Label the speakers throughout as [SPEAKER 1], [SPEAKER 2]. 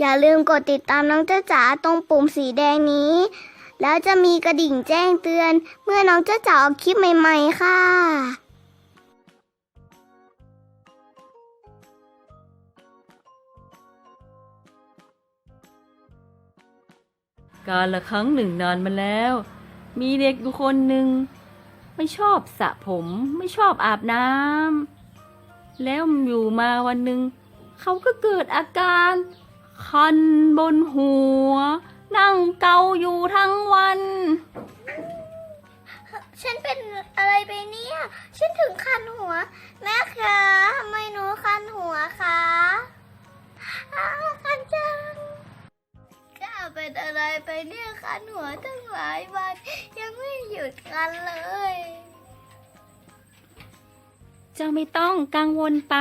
[SPEAKER 1] อย่าลืมกดติดตามน้องจ้าจ๋าตรงปุ่มสีแดงนี้ แล้วจะมีกระดิ่งแจ้งเตือน เมื่อน้องจ้าจ๋าออกคลิปใหม่ๆ ค่ะ
[SPEAKER 2] การละครั้งหนึ่งนานมาแล้ว มีเด็กอยู่คนหนึ่ง ไม่ชอบสระผมไม่ชอบอาบน้ำแล้วอยู่มาวันหนึ่งเขาก็เกิดอาการ คันบนหัว นั่งเกาอยู่ทั้งวัน
[SPEAKER 1] ฉันเป็นอะไรไปเนี่ย ฉันถึงคันหัว แม่คะทำไมหนูคันหัวคะอ้าวคันจังก้าเป็นอะไรไปเนี่ยคันหัวตั้งหลายวันยังไม่หยุดคันเลย
[SPEAKER 2] เจ้าไม่ต้องกังวลไป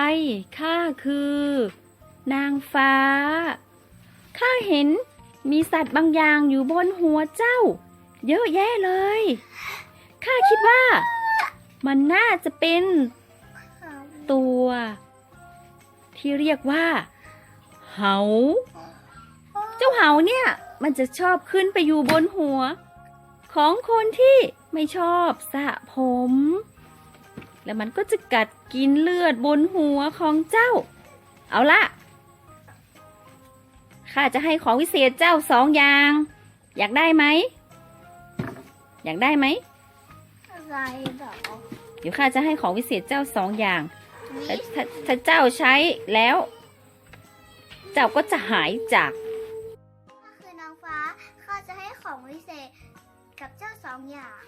[SPEAKER 2] ข้าคือ นางฟ้า ข้าเห็นมีสัตว์บางอย่างอยู่บนหัวเจ้า เยอะแยะเลย ข้าคิดว่า มันน่าจะเป็นตัว ที่เรียกว่า เหา เจ้าเหาเนี่ย มันจะชอบขึ้นไปอยู่บนหัว ของคนที่ไม่ชอบสระผม แล้วมันก็จะกัดกินเลือดบนหัวของเจ้า เอาละ ข้าจะให้ของวิเศษเจ้าสองอย่าง อยากได้ไหม อยากได้ไหม
[SPEAKER 1] อะไรเหรอ
[SPEAKER 2] เดี๋ยวข้าจะให้ของวิเศษเจ้าสองอย่างถ้าถ้าถ้าเจ้าใช้แล้ว เจ้าก็จะหายจาก
[SPEAKER 1] ก็คือนางฟ้าเขาจะให้ของวิเศษกับเจ้าสองอย่าง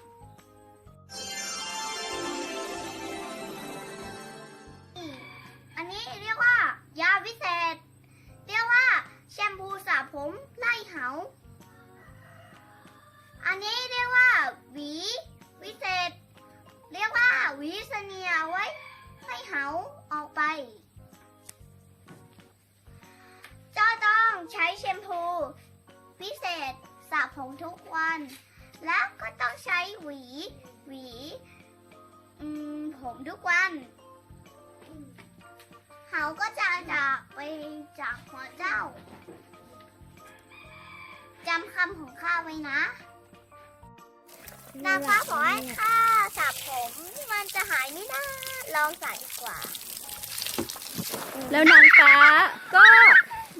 [SPEAKER 1] หา อันนี้เรียกว่า หวี วิเศษ เรียกว่า หวีเสนียไว้ ให้เหาออกไปจ้ต้องใช้แชมพู พิเศษสระผมทุกวัน และก็ต้องใช้หวี หวีผมทุกวันเขาก็จะจากไปจากหัวเจ้า จำคำของข้าไว้นะนางฟ้าบอกให้ข้าสระผมมันจะหายไม่ได้ลองใส่ดีกว่า
[SPEAKER 2] แล้วนางฟ้าก็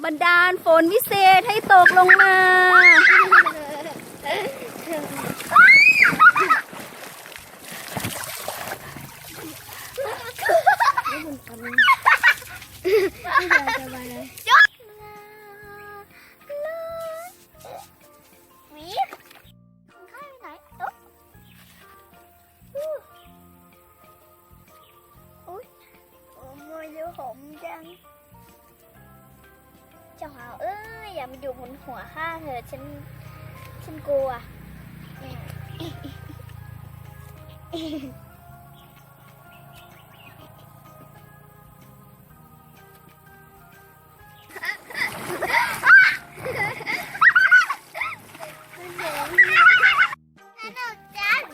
[SPEAKER 2] บันดาลฝนวิเศษให้ตกลงมา
[SPEAKER 1] เจ้าหาวเอ้ยอย่ามาอยู่บนหัวข้าเถอะฉันฉันกลัว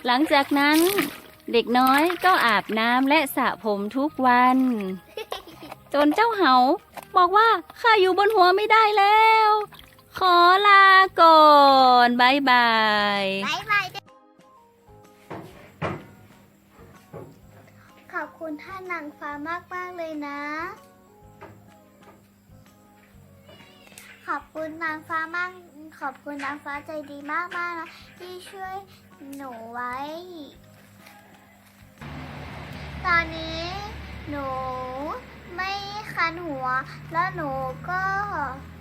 [SPEAKER 2] หลังจากนั้นเด็กน้อยก็อาบน้ำและสระผมทุกวัน จนเจ้าเหา บอกว่าข้าอยู่บนหัวไม่ได้แล้ว ขอลาก่อนบายบาย
[SPEAKER 1] บายบายขอบคุณท่านนางฟ้ามากมากเลยนะ ขอบคุณนางฟ้ามาก ขอบคุณนางฟ้าใจดีมากมากๆนะที่ช่วยหนูไว้ นหัว แล้วหนูก็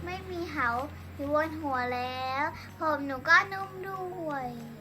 [SPEAKER 1] ไม่มีเหาอยู่บนหัวแล้ว ผมหนูก็นุ่มด้วย